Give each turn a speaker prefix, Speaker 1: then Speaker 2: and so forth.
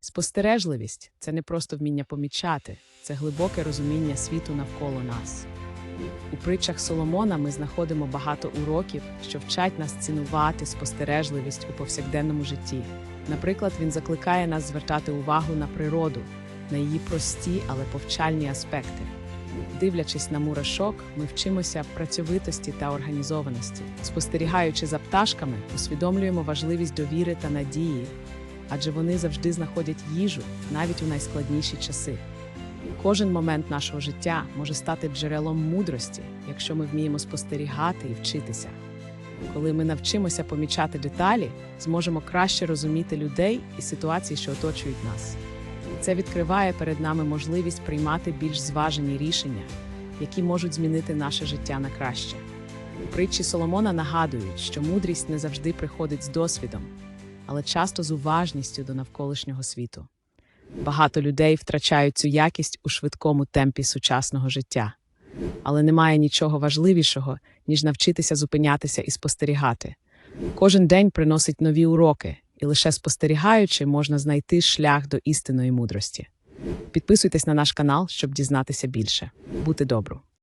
Speaker 1: Спостережливість це не просто вміння помічати, це глибоке розуміння світу навколо нас. У притчах Соломона ми знаходимо багато уроків, що вчать нас цінувати спостережливість у повсякденному житті. Наприклад, він закликає нас звертати увагу на природу, на її прості, але повчальні аспекти. Дивлячись на мурашок, ми вчимося працьовитості та організованості. Спостерігаючи за пташками, усвідомлюємо важливість довіри та надії, адже вони завжди знаходять їжу навіть у найскладніші часи. Кожен момент нашого життя може стати джерелом мудрості, якщо ми вміємо спостерігати і вчитися. Коли ми навчимося помічати деталі, зможемо краще розуміти людей і ситуації, що оточують нас. Це відкриває перед нами можливість приймати більш зважені рішення, які можуть змінити наше життя на краще. Притчі Соломона нагадують, що мудрість не завжди приходить з досвідом, але часто з уважністю до навколишнього світу. Багато людей втрачають цю якість у швидкому темпі сучасного життя. Але немає нічого важливішого, ніж навчитися зупинятися і спостерігати. Кожен день приносить нові уроки, і лише спостерігаючи, можна знайти шлях до істинної мудрості. Підписуйтесь на наш канал, щоб дізнатися більше. Бути добру!